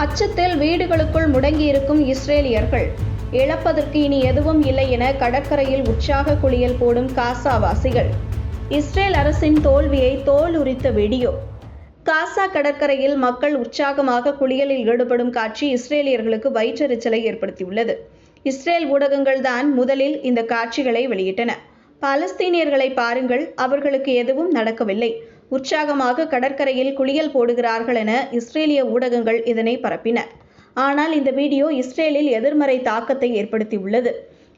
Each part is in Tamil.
அச்சத்தில் வீடுகளுக்குள் முடங்கியிருக்கும் இஸ்ரேலியர்கள். இழப்பதற்கு இனி எதுவும் இல்லை என கடற்கரையில் உற்சாக குளியல் போடும் காசாவாசிகள். இஸ்ரேல் அரசின் தோல்வியை தோல் உரித்த வீடியோ. காசா கடற்கரையில் மக்கள் உற்சாகமாக குளியலில் ஈடுபடும் காட்சி இஸ்ரேலியர்களுக்கு வயிற்றெரிச்சலை ஏற்படுத்தியுள்ளது. இஸ்ரேல் ஊடகங்கள் தான் முதலில் இந்த காட்சிகளை வெளியிட்டன. பாலஸ்தீனியர்களை பாருங்கள் அவர்களுக்கு எதுவும் நடக்கவில்லை. உற்சாகமாக கடற்கரையில் குளியல் போடுகிறார்கள் என இஸ்ரேலிய ஊடகங்கள் இதனை பரப்பின. ஆனால் இந்த வீடியோ இஸ்ரேலில் எதிர்மறை தாக்கத்தை ஏற்படுத்தியுள்ளது.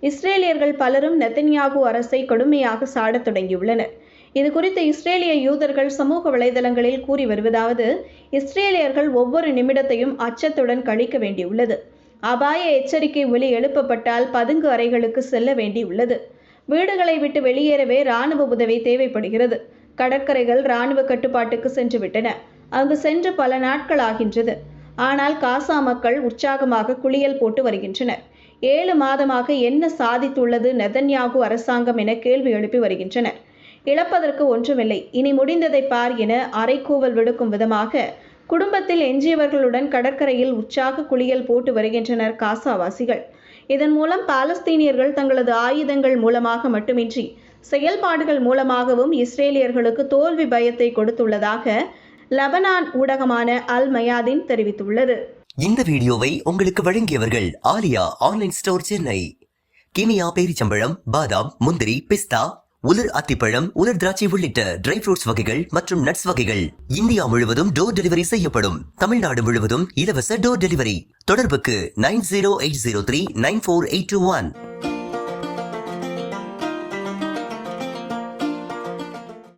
இஸ்ரேலியர்கள் பலரும் நெத்தன்யாகு அரசை கடுமையாக சாடத் தொடங்கியுள்ளனர். இது குறித்து இஸ்ரேலிய யூதர்கள் சமூக வலைதளங்களில் கூறி வருவதாவது இஸ்ரேலியர்கள் ஒவ்வொரு நிமிடத்தையும் அச்சத்துடன் கழிக்க வேண்டியுள்ளது. அபாய எச்சரிக்கை ஒலி எழுப்பப்பட்டால் பதுங்கு அறைகளுக்கு செல்ல வேண்டியுள்ளது. வீடுகளை விட்டு வெளியேறவே இராணுவ உதவி தேவைப்படுகிறது. கடற்கரைகள் இராணுவ கட்டுப்பாட்டுக்கு சென்றுவிட்டன அங்கு சென்று பல நாட்கள் ஆகின்றது. ஆனால் காசா மக்கள் உற்சாகமாக குளியல் போட்டு வருகின்றனர். ஏழு மாதமாக என்ன சாதித்துள்ளது நெதன்யாகு அரசாங்கம் என கேள்வி எழுப்பி வருகின்றனர். இழப்பதற்கு ஒன்றுமில்லை. இனி முடிந்ததை பார் என அரைக்கூவல் விடுக்கும் விதமாக குடும்பத்தில் எஞ்சியவர்களுடன் கடற்கரையில் உற்சாக குளியல் போட்டு வருகின்றனர் காசாவாசிகள். இதன் மூலம் பாலஸ்தீனியர்கள் தங்களது ஆயுதங்கள் மூலமாக மட்டுமின்றி செயல்பாடுகள் மூலமாகவும் இஸ்ரேலியர்களுக்கு தோல்வி பயத்தை கொடுத்துள்ளதாக லெபனான் ஊடகமான அல் மயாதின் தெரிவித்துள்ளது. இந்த வீடியோவை உங்களுக்கு வழங்கியவர்கள் ஆலியா ஆன்லைன் ஸ்டோர் சென்னை. கினியா பேரிச்சம்பழம் பாதாம் முந்திரி பிஸ்தா உலர் அத்திப்பழம் உலர் திராட்சை உள்ளிட்ட ட்ரை ஃப்ரூட்ஸ் வகைகள் மற்றும் நட்ஸ் வகைகள் இந்தியா முழுவதும் டோர் டெலிவரி செய்யப்படும். தமிழ்நாடு முழுவதும் இலவச டோர் டெலிவரி தொடர்புக்கு nine zero eight zero three nine four eight two one.